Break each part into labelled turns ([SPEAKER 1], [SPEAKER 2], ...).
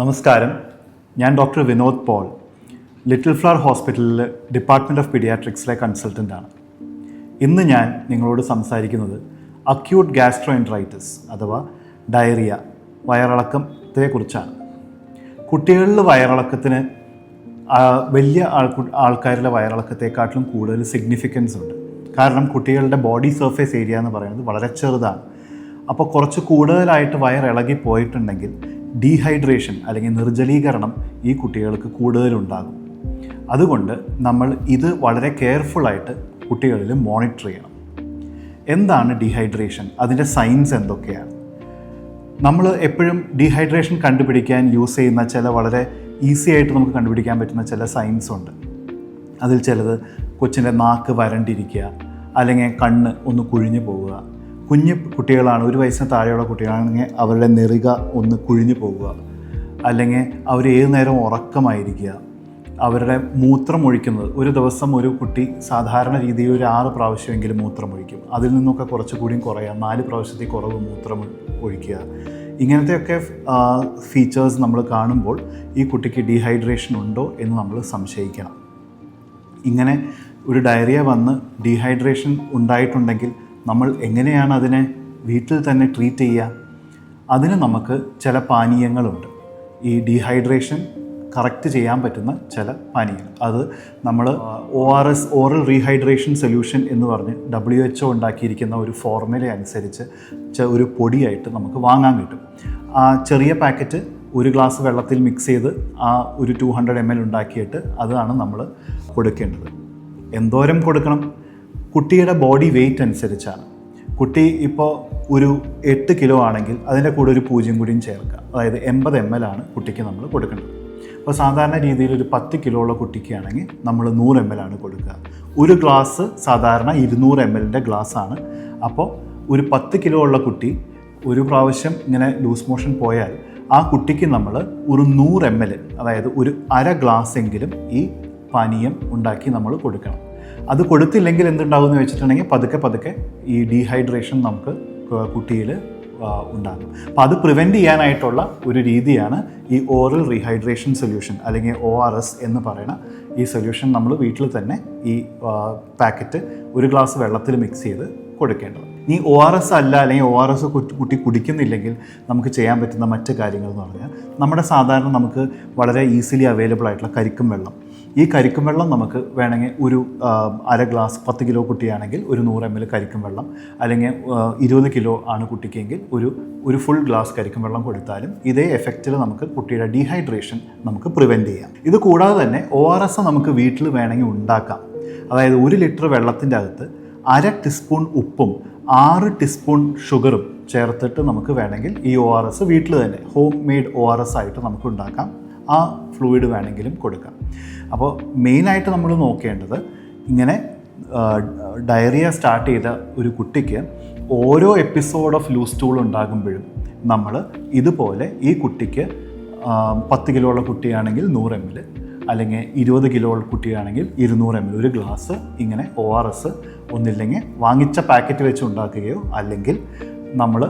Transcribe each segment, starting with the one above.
[SPEAKER 1] നമസ്കാരം. ഞാൻ doctor Vinod Paul. Little flower ഹോസ്പിറ്റലിൽ ഡിപ്പാർട്ട്മെന്റ് ഓഫ് പീഡിയാട്രിക്സിലെ കൺസൾട്ടന്റാണ് ഇന്ന് ഞാൻ നിങ്ങളോട് സംസാരിക്കുന്നത് അക്യൂട്ട് ഗ്യാസ്ട്രോഎൻട്രൈറ്റിസ് അഥവാ ഡയറിയ വയറിളക്കത്തെക്കുറിച്ചാണ്. കുട്ടികളിൽ വയറിളക്കത്തിന് വലിയ ആൾ ആൾക്കാരിലെ വയറിളക്കത്തെക്കാട്ടിലും കൂടുതൽ സിഗ്നിഫിക്കൻസ് ഉണ്ട്. കാരണം കുട്ടികളുടെ ബോഡി സർഫേസ് ഏരിയ എന്ന് പറയുന്നത് വളരെ ചെറുതാണ്. അപ്പോൾ കുറച്ച് കൂടുതലായിട്ട് വയറിളകി പോയിട്ടുണ്ടെങ്കിൽ ഡീഹൈഡ്രേഷൻ അല്ലെങ്കിൽ നിർജലീകരണം ഈ കുട്ടികൾക്ക് കൂടുതലുണ്ടാകും. അതുകൊണ്ട് നമ്മൾ ഇത് വളരെ കെയർഫുള്ളായിട്ട് കുട്ടികളിൽ മോണിറ്റർ ചെയ്യണം. എന്താണ് ഡീഹൈഡ്രേഷൻ അതിന്റെ സൈൻസ് എന്തൊക്കെയാണ്? നമ്മൾ എപ്പോഴും ഡീഹൈഡ്രേഷൻ കണ്ടുപിടിക്കാൻ യൂസ് ചെയ്യുന്ന ചില വളരെ ഈസി ആയിട്ട് നമുക്ക് കണ്ടുപിടിക്കാൻ പറ്റുന്ന ചില സൈൻസ് ഉണ്ട്. അതിൽ ചിലത് കൊച്ചിന്റെ നാക്ക് വരണ്ടിരിക്കുക അല്ലെങ്കിൽ കണ്ണ് ഒന്ന് കുഴിഞ്ഞു പോവുക കുഞ്ഞു കുട്ടികളാണ് ഒരു വയസ്സിന് താഴെയുള്ള കുട്ടികളാണെങ്കിൽ അവരുടെ നെറുക ഒന്ന് കുഴിഞ്ഞു പോവുക അല്ലെങ്കിൽ അവർ ഏത് നേരം ഉറക്കമായിരിക്കുക. അവരുടെ മൂത്രം ഒഴിക്കുന്നത് ഒരു ദിവസം ഒരു കുട്ടി സാധാരണ രീതിയിൽ ഒരു ആറ് പ്രാവശ്യമെങ്കിലും മൂത്രം ഒഴിക്കും. അതിൽ നിന്നൊക്കെ കുറച്ചുകൂടിയും കുറയാം നാല് പ്രാവശ്യത്തിൽ കുറവ് മൂത്രം ഒഴിക്കുക. ഇങ്ങനത്തെയൊക്കെ ഫീച്ചേഴ്സ് നമ്മൾ കാണുമ്പോൾ ഈ കുട്ടിക്ക് ഡീഹൈഡ്രേഷൻ ഉണ്ടോ എന്ന് നമ്മൾ സംശയിക്കണം. ഇങ്ങനെ ഒരു ഡയറിയ വന്ന് ഡീഹൈഡ്രേഷൻ ഉണ്ടായിട്ടുണ്ടെങ്കിൽ നമ്മൾ എങ്ങനെയാണ് അതിനെ വീട്ടിൽ തന്നെ ട്രീറ്റ് ചെയ്യുക? അതിന് നമുക്ക് ചില പാനീയങ്ങളുണ്ട്. ഈ ഡീഹൈഡ്രേഷൻ കറക്റ്റ് ചെയ്യാൻ പറ്റുന്ന ചില പാനീയങ്ങൾ. അത് നമ്മൾ O R S oral rehydration solution എന്ന് പറഞ്ഞ് ഡബ്ല്യു എച്ച് ഒ ഉണ്ടാക്കിയിരിക്കുന്ന ഒരു ഫോർമുല അനുസരിച്ച് ഒരു പൊടിയായിട്ട് നമുക്ക് വാങ്ങാൻ കിട്ടും. ആ ചെറിയ പാക്കറ്റ് ഒരു ഗ്ലാസ് വെള്ളത്തിൽ മിക്സ് ചെയ്ത് ആ ഒരു ടു ഹൺഡ്രഡ് എം എൽ ഉണ്ടാക്കിയിട്ട് അതാണ് നമ്മൾ കൊടുക്കേണ്ടത്. എന്തോരം കൊടുക്കണം? കുട്ടിയുടെ ബോഡി വെയിറ്റ് അനുസരിച്ചാണ്. കുട്ടി ഇപ്പോൾ ഒരു എട്ട് കിലോ ആണെങ്കിൽ അതിന്റെ കൂടെ ഒരു പൂജ്യം കൂടിയും ചേർക്കുക അതായത് എൺപത് എം എൽ ആണ് കുട്ടിക്ക് നമ്മൾ കൊടുക്കേണ്ടത്. അപ്പോൾ സാധാരണ രീതിയിൽ ഒരു പത്ത് കിലോ ഉള്ള കുട്ടിക്കാണെങ്കിൽ നമ്മൾ നൂറ് എം എൽ ആണ് കൊടുക്കുക. ഒരു ഗ്ലാസ് സാധാരണ ഇരുന്നൂറ് എം എല്ലിന്റെ ആണ്. അപ്പോൾ ഒരു പത്ത് കിലോ ഉള്ള കുട്ടി ഒരു പ്രാവശ്യം ഇങ്ങനെ ലൂസ് മോഷൻ പോയാൽ ആ കുട്ടിക്ക് നമ്മൾ ഒരു നൂറ് എം എൽ അതായത് ഒരു അര ഗ്ലാസ് എങ്കിലും ഈ പാനീയം ഉണ്ടാക്കി നമ്മൾ കൊടുക്കണം. അത് കൊടുത്തില്ലെങ്കിൽ എന്തുണ്ടാവും എന്ന് വെച്ചിട്ടുണ്ടെങ്കിൽ പതുക്കെ പതുക്കെ ഈ ഡീഹൈഡ്രേഷൻ നമുക്ക് കുട്ടിയിൽ ഉണ്ടാകും. അപ്പോൾ അത് പ്രിവെന്റ് ചെയ്യാനായിട്ടുള്ള ഒരു രീതിയാണ് ഈ ഓറൽ റീഹൈഡ്രേഷൻ സൊല്യൂഷൻ അല്ലെങ്കിൽ ഒ ആർ എസ് എന്ന് പറയുന്ന ഈ സൊല്യൂഷൻ നമ്മൾ വീട്ടിൽ തന്നെ ഈ പാക്കറ്റ് ഒരു ഗ്ലാസ് വെള്ളത്തിൽ മിക്സ് ചെയ്ത് കൊടുക്കേണ്ടത്. ഈ ഒ ആർ എസ് അല്ല അല്ലെങ്കിൽ ഒ ആർ എസ് കുട്ടി കുടിക്കുന്നില്ലെങ്കിൽ നമുക്ക് ചെയ്യാൻ പറ്റുന്ന മറ്റ് കാര്യങ്ങൾ എന്ന് പറഞ്ഞാൽ നമ്മുടെ സാധാരണ നമുക്ക് വളരെ ഈസിലി അവൈലബിൾ ആയിട്ടുള്ള കരിക്കും വെള്ളം. ഈ കരിക്കും വെള്ളം നമുക്ക് വേണമെങ്കിൽ ഒരു അര ഗ്ലാസ് പത്ത് കിലോ കുട്ടിയാണെങ്കിൽ ഒരു നൂറ് എം എൽ കരിക്കും വെള്ളം അല്ലെങ്കിൽ ഇരുപത് കിലോ ആണ് കുട്ടിക്കെങ്കിൽ ഒരു ഒരു ഫുൾ ഗ്ലാസ് കരിക്കും വെള്ളം കൊടുത്താലും ഇതേ എഫക്റ്റിൽ നമുക്ക് കുട്ടിയുടെ ഡീഹൈഡ്രേഷൻ നമുക്ക് പ്രിവെന്റ് ചെയ്യാം. ഇത് കൂടാതെ തന്നെ ഒ ആർ എസ് നമുക്ക് വീട്ടിൽ വേണമെങ്കിൽ ഉണ്ടാക്കാം. അതായത് ഒരു ലിറ്റർ വെള്ളത്തിന്റെ അകത്ത് അര ടീസ്പൂൺ ഉപ്പും ആറ് ടീസ്പൂൺ ഷുഗറും ചേർത്തിട്ട് നമുക്ക് വേണമെങ്കിൽ ഈ ഒ ആർ എസ് വീട്ടിൽ തന്നെ home made O R S ആയിട്ട് നമുക്ക് ഉണ്ടാക്കാം. ആ ഫ്ലൂയിഡ് വേണമെങ്കിലും കൊടുക്കാം. അപ്പോൾ മെയിനായിട്ട് നമ്മൾ നോക്കേണ്ടത് ഇങ്ങനെ ഡയറിയ സ്റ്റാർട്ട് ചെയ്ത ഒരു കുട്ടിക്ക് ഓരോ എപ്പിസോഡ് ഓഫ് ലൂസ് ടൂൾ ഉണ്ടാകുമ്പോഴും നമ്മൾ ഇതുപോലെ ഈ കുട്ടിക്ക് പത്ത് കിലോ ഉള്ള കുട്ടിയാണെങ്കിൽ നൂറ് എം എൽ അല്ലെങ്കിൽ ഇരുപത് കിലോ ഉള്ള കുട്ടിയാണെങ്കിൽ ഇരുന്നൂറ് എം എൽ ഒരു ഗ്ലാസ് ഇങ്ങനെ ഒ ആർ എസ് ഒന്നില്ലെങ്കിൽ വാങ്ങിച്ച പാക്കറ്റ് വെച്ച് ഉണ്ടാക്കുകയോ അല്ലെങ്കിൽ നമ്മൾ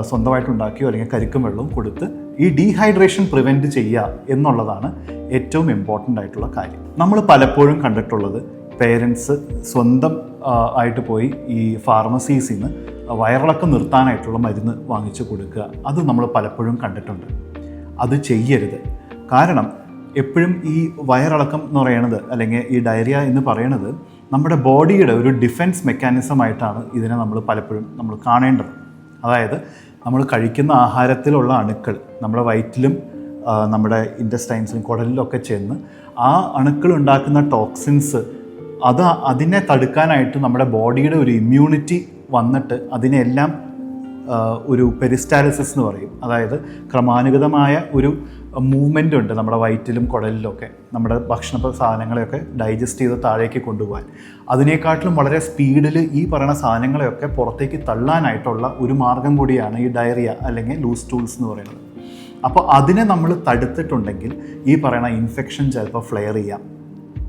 [SPEAKER 1] സ്വന്തമായിട്ട് ഉണ്ടാക്കുകയോ അല്ലെങ്കിൽ കരിക്കും വെള്ളവും കൊടുത്ത് ഈ ഡീഹൈഡ്രേഷൻ പ്രിവെന്റ് ചെയ്യുക എന്നുള്ളതാണ് ഏറ്റവും ഇമ്പോർട്ടന്റ് ആയിട്ടുള്ള കാര്യം. നമ്മൾ പലപ്പോഴും കണ്ടിട്ടുള്ളത് പേരൻസ് സ്വന്തം ആയിട്ട് പോയി ഈ ഫാർമസീസിൽ നിന്ന് വയറിളക്കം നിർത്താനായിട്ടുള്ള മരുന്ന് വാങ്ങിച്ചു കൊടുക്കുക. അത് നമ്മൾ പലപ്പോഴും കണ്ടിട്ടുണ്ട്. അത് ചെയ്യരുത്. കാരണം എപ്പോഴും ഈ വയറിളക്കം എന്ന് പറയുന്നത് അല്ലെങ്കിൽ ഈ ഡയറിയ എന്ന് പറയുന്നത് നമ്മുടെ ബോഡിയുടെ ഒരു ഡിഫെൻസ് മെക്കാനിസം ആയിട്ടാണ് ഇതിനെ നമ്മൾ പലപ്പോഴും നമ്മൾ കാണേണ്ടത്. അതായത് നമ്മൾ കഴിക്കുന്ന ആഹാരത്തിലുള്ള അണുക്കൾ നമ്മുടെ വയറ്റിലും നമ്മുടെ ഇന്റസ്റ്റൈൻസിലും കുടലിലൊക്കെ ചെന്ന് ആ അണുക്കൾ ഉണ്ടാക്കുന്ന ടോക്സിൻസ് അത് അതിനെ തടുക്കാനായിട്ട് നമ്മുടെ ബോഡിയുടെ ഒരു ഇമ്മ്യൂണിറ്റി വന്നിട്ട് അതിനെല്ലാം ഒരു പെരിസ്റ്റാലിസിസ് എന്ന് പറയും. അതായത് ക്രമാനുഗതമായ ഒരു മൂവ്മെന്റ് ഉണ്ട് നമ്മുടെ വയറ്റിലും കുടലിലൊക്കെ. നമ്മുടെ ഭക്ഷണ സാധനങ്ങളെയൊക്കെ ഡൈജസ്റ്റ് ചെയ്ത് താഴേക്ക് കൊണ്ടുപോകാൻ. അതിനേക്കാട്ടിലും വളരെ സ്പീഡിൽ ഈ പറയുന്ന സാധനങ്ങളെയൊക്കെ പുറത്തേക്ക് തള്ളാനായിട്ടുള്ള ഒരു മാർഗം കൂടിയാണ് ഈ ഡയറിയ അല്ലെങ്കിൽ ലൂസ് ടൂൾസ് എന്ന് പറയുന്നത്. അപ്പോൾ അതിനെ നമ്മൾ തടുത്തിട്ടുണ്ടെങ്കിൽ ഈ പറയുന്ന ഇൻഫെക്ഷൻ ചിലപ്പോൾ ഫ്ലെയർ ചെയ്യാം.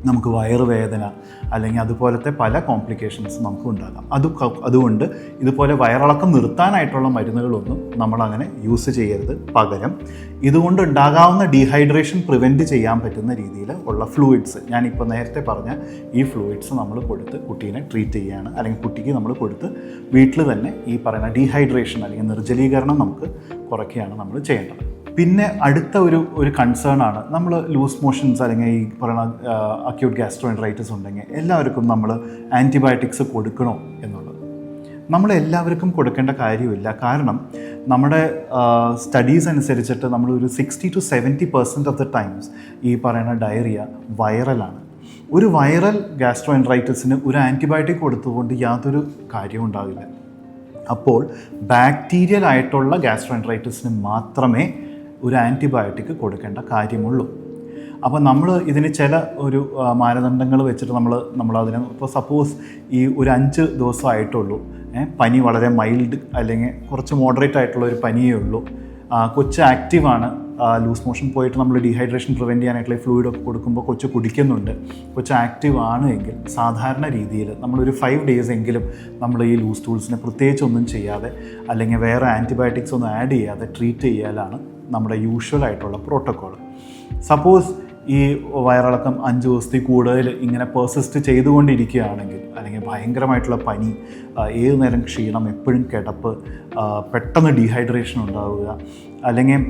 [SPEAKER 1] നമുക്ക് വയറുവേദന അല്ലെങ്കിൽ അതുപോലത്തെ പല കോംപ്ലിക്കേഷൻസ് നമുക്ക് ഉണ്ടാകാം. അത് അതുകൊണ്ട് ഇതുപോലെ വയറിളക്കം നിർത്താനായിട്ടുള്ള മരുന്നുകളൊന്നും നമ്മളങ്ങനെ യൂസ് ചെയ്യരുത്. പകരം ഇതുകൊണ്ട് ഉണ്ടാകാവുന്ന ഡീഹൈഡ്രേഷൻ പ്രിവെന്റ് ചെയ്യാൻ പറ്റുന്ന രീതിയിൽ ഉള്ള ഫ്ലൂയിഡ്സ് ഞാനിപ്പോൾ നേരത്തെ പറഞ്ഞ ഈ ഫ്ലൂയിഡ്സ് നമ്മൾ കൊടുത്ത് കുട്ടീനെ ട്രീറ്റ് ചെയ്യുകയാണ് അല്ലെങ്കിൽ കുട്ടിക്ക് നമ്മൾ കൊടുത്ത് വീട്ടിൽ തന്നെ ഈ പറയുന്ന ഡീഹൈഡ്രേഷൻ അല്ലെങ്കിൽ നിർജലീകരണം നമുക്ക് കുറയ്ക്കുകയാണ് നമ്മൾ ചെയ്യേണ്ടത്. പിന്നെ അടുത്ത ഒരു ഒരു കൺസേൺ ആണ്. നമ്മൾ ലൂസ് മോഷൻസ് അല്ലെങ്കിൽ ഈ പറയുന്ന അക്യൂട്ട് ഗ്യാസ്ട്രോൻട്രൈറ്റിസ് ഉണ്ടെങ്കിൽ എല്ലാവർക്കും നമ്മൾ ആന്റിബയോട്ടിക്സ് കൊടുക്കണോ എന്നുള്ളത്. നമ്മൾ എല്ലാവർക്കും കൊടുക്കേണ്ട കാര്യമില്ല. കാരണം നമ്മുടെ സ്റ്റഡീസ് അനുസരിച്ചിട്ട് നമ്മൾ ഒരു sixty two seventy percent of the times ഈ പറയുന്ന ഡയറിയ വൈറലാണ് ഒരു വൈറൽ ഗ്യാസ്ട്രോൻട്രൈറ്റിസിന് ഒരു ആന്റിബയോട്ടിക് കൊടുത്തുകൊണ്ട് യാതൊരു കാര്യവും ഉണ്ടാവില്ല. അപ്പോൾ ബാക്ടീരിയൽ ആയിട്ടുള്ള ഗ്യാസ്ട്രോൻട്രൈറ്റിസിന് മാത്രമേ ഒരു ആന്റിബയോട്ടിക് കൊടുക്കേണ്ട കാര്യമുള്ളൂ. അപ്പോൾ നമ്മൾ ഇതിന് ചില ഒരു മാനദണ്ഡങ്ങൾ വെച്ചിട്ട് നമ്മൾ അതിനെ ഇപ്പോൾ സപ്പോസ് ഈ ഒരു അഞ്ച് ദിവസമായിട്ടുള്ളൂ പനി വളരെ മൈൽഡ് അല്ലെങ്കിൽ കുറച്ച് മോഡറേറ്റ് ആയിട്ടുള്ള ഒരു പനിയേ ഉള്ളൂ. കൊച്ച് ആക്റ്റീവാണ് ലൂസ് മോഷൻ പോയിട്ട് നമ്മൾ ഡീഹൈഡ്രേഷൻ പ്രിവെന്റ് ചെയ്യാനായിട്ടുള്ള ഫ്ലൂയിഡ് ഒക്കെ കൊടുക്കുമ്പോൾ കൊച്ച് കുടിക്കുന്നുണ്ട്. കൊച്ച് ആക്റ്റീവ് ആണ് എങ്കിൽ സാധാരണ രീതിയിൽ നമ്മളൊരു ഫൈവ് ഡേയ്സ് എങ്കിലും നമ്മൾ ഈ ലൂസ് ടൂൾസിനെ പ്രത്യേകിച്ച് ഒന്നും ചെയ്യാതെ അല്ലെങ്കിൽ വേറെ ആന്റിബയോട്ടിക്സ് ഒന്നും ആഡ് ചെയ്യാതെ ട്രീറ്റ് ചെയ്യാനാണ് നമ്മുടെ യൂഷ്വൽ ആയിട്ടുള്ള പ്രോട്ടോക്കോൾ സപ്പോസ് ഈ വയറിളക്കം അഞ്ച് ദിവസത്തിൽ കൂടുതൽ ഇങ്ങനെ പെർസിസ്റ്റ് ചെയ്തുകൊണ്ടിരിക്കുകയാണെങ്കിൽ അല്ലെങ്കിൽ ഭയങ്കരമായിട്ടുള്ള പനി ഏത് നേരം ക്ഷീണം എപ്പോഴും കിടപ്പ് പെട്ടെന്ന് ഡീഹൈഡ്രേഷൻ ഉണ്ടാവുക അല്ലെങ്കിൽ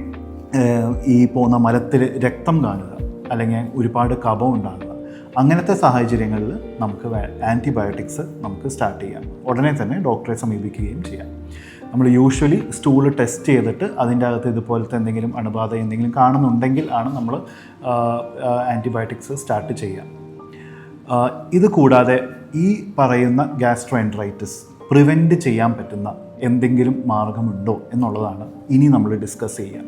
[SPEAKER 1] ഈ പോകുന്ന മലത്തിൽ രക്തം കാണുക അല്ലെങ്കിൽ ഒരുപാട് കഫം ഉണ്ടാകുക അങ്ങനത്തെ സാഹചര്യങ്ങളിൽ നമുക്ക് ആന്റിബയോട്ടിക്സ് നമുക്ക് സ്റ്റാർട്ട് ചെയ്യാം. ഉടനെ തന്നെ ഡോക്ടറെ സമീപിക്കുകയും ചെയ്യാം. നമ്മൾ യൂഷ്വലി സ്റ്റൂൾ ടെസ്റ്റ് ചെയ്തിട്ട് അതിന്റെ അകത്ത് ഇതുപോലത്തെ എന്തെങ്കിലും അണുബാധ എന്തെങ്കിലും കാണുന്നുണ്ടെങ്കിൽ ആണ് നമ്മൾ ആന്റിബയോട്ടിക്സ് സ്റ്റാർട്ട് ചെയ്യുക. ഇത് കൂടാതെ ഈ പറയുന്ന ഗ്യാസ്ട്രോ എൻട്രൈറ്റിസ് പ്രിവെന്റ് ചെയ്യാൻ പറ്റുന്ന എന്തെങ്കിലും മാർഗമുണ്ടോ എന്നുള്ളതാണ് ഇനി നമ്മൾ ഡിസ്കസ് ചെയ്യുക.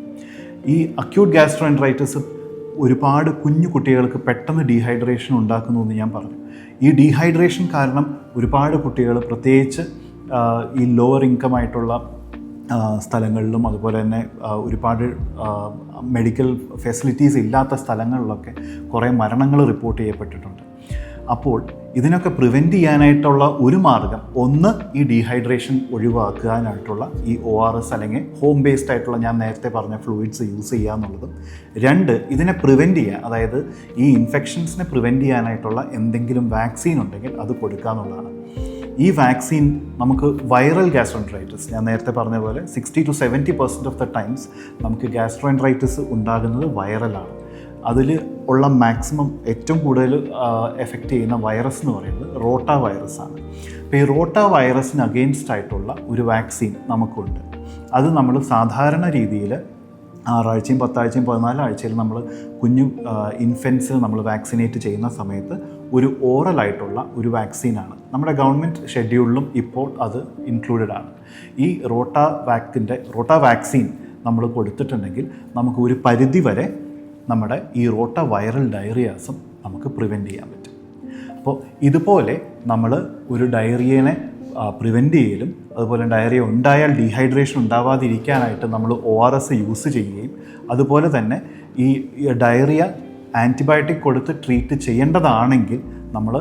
[SPEAKER 1] ഈ അക്യൂട്ട് ഗ്യാസ്ട്രോ എൻട്രൈറ്റിസ് ഒരുപാട് കുഞ്ഞു കുട്ടികൾക്ക് പെട്ടെന്ന് ഡീഹൈഡ്രേഷൻ ഉണ്ടാക്കുന്നു എന്ന് ഞാൻ പറഞ്ഞു. ഈ ഡീഹൈഡ്രേഷൻ കാരണം ഒരുപാട് കുട്ടികൾ പ്രത്യേകിച്ച് ഈ ലോവർ ഇൻകം ആയിട്ടുള്ള സ്ഥലങ്ങളിലും അതുപോലെ തന്നെ ഒരുപാട് മെഡിക്കൽ ഫെസിലിറ്റീസ് ഇല്ലാത്ത സ്ഥലങ്ങളിലൊക്കെ കുറേ മരണങ്ങൾ റിപ്പോർട്ട് ചെയ്യപ്പെട്ടിട്ടുണ്ട്. അപ്പോൾ ഇതിനൊക്കെ പ്രിവെന്റ് ചെയ്യാനായിട്ടുള്ള ഒരു മാർഗം ഒന്ന് ഈ ഡീഹൈഡ്രേഷൻ ഒഴിവാക്കാനായിട്ടുള്ള ഈ ഒ ആർ എസ് അല്ലെങ്കിൽ ഹോം ബേസ്ഡ് ആയിട്ടുള്ള ഞാൻ നേരത്തെ പറഞ്ഞ ഫ്ലൂയിഡ്സ് യൂസ് ചെയ്യുക എന്നുള്ളതും. രണ്ട് ഇതിനെ പ്രിവെന്റ് ചെയ്യുക അതായത് ഈ ഇൻഫെക്ഷൻസിനെ പ്രിവെന്റ് ചെയ്യാനായിട്ടുള്ള എന്തെങ്കിലും വാക്സിൻ ഉണ്ടെങ്കിൽ അത് കൊടുക്കുക എന്നുള്ളതാണ്. ഈ വാക്സിൻ നമുക്ക് വൈറൽ ഗ്യാസ്ട്രോൻട്രൈറ്റിസ് ഞാൻ നേരത്തെ പറഞ്ഞ പോലെ sixty two seventy percent of the times നമുക്ക് ഗ്യാസ്ട്രോൻട്രൈറ്റിസ് ഉണ്ടാകുന്നത് വൈറലാണ്. അതിൽ ഉള്ള മാക്സിമം ഏറ്റവും കൂടുതൽ എഫക്റ്റ് ചെയ്യുന്ന വൈറസ് എന്ന് പറയുന്നത് റോട്ട വൈറസാണ് അപ്പോൾ ഈ റോട്ട വൈറസിന് അഗെയിൻസ്റ്റ് ആയിട്ടുള്ള ഒരു വാക്സിൻ നമുക്കുണ്ട്. അത് നമ്മൾ സാധാരണ രീതിയിൽ ആറാഴ്ചയും പത്താഴ്ചയും പതിനാലാഴ്ചയിൽ നമ്മൾ കുഞ്ഞു ഇൻഫൻസ് നമ്മൾ വാക്സിനേറ്റ് ചെയ്യുന്ന സമയത്ത് ഒരു ഓറലായിട്ടുള്ള ഒരു വാക്സിനാണ്. നമ്മുടെ ഗവൺമെന്റ് ഷെഡ്യൂളിലും ഇപ്പോൾ അത് ഇൻക്ലൂഡഡ് ആണ്. ഈ റോട്ട വാക്സിന്റെ റോട്ട വാക്സിൻ നമ്മൾ കൊടുത്തിട്ടുണ്ടെങ്കിൽ നമുക്ക് ഒരു പരിധി വരെ നമ്മുടെ ഈ റോട്ട വൈറൽ ഡയറിയാസും നമുക്ക് പ്രിവെന്റ് ചെയ്യാൻ പറ്റും. അപ്പോൾ ഇതുപോലെ നമ്മൾ ഒരു ഡയറിയനെ പ്രിവെന്റ് ചെയ്യലും അതുപോലെ ഡയറിയ ഉണ്ടായാൽ ഡീഹൈഡ്രേഷൻ ഉണ്ടാവാതിരിക്കാനായിട്ട് നമ്മൾ ഒ ആർ എസ് യൂസ് ചെയ്യുകയും അതുപോലെ തന്നെ ഈ ഈ ഡയറിയ ആന്റിബയോട്ടിക് കൊടുത്ത് ട്രീറ്റ് ചെയ്യേണ്ടതാണെങ്കിൽ നമ്മൾ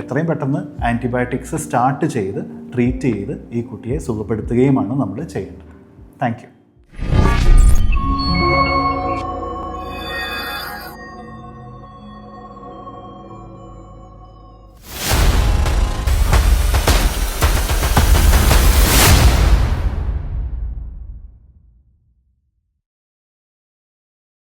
[SPEAKER 1] എത്രയും പെട്ടെന്ന് ആന്റിബയോട്ടിക്സ് സ്റ്റാർട്ട് ചെയ്ത് ട്രീറ്റ് ചെയ്ത് ഈ കുട്ടിയെ സുഖപ്പെടുത്തുകയുമാണ് നമ്മൾ ചെയ്യേണ്ടത്. താങ്ക്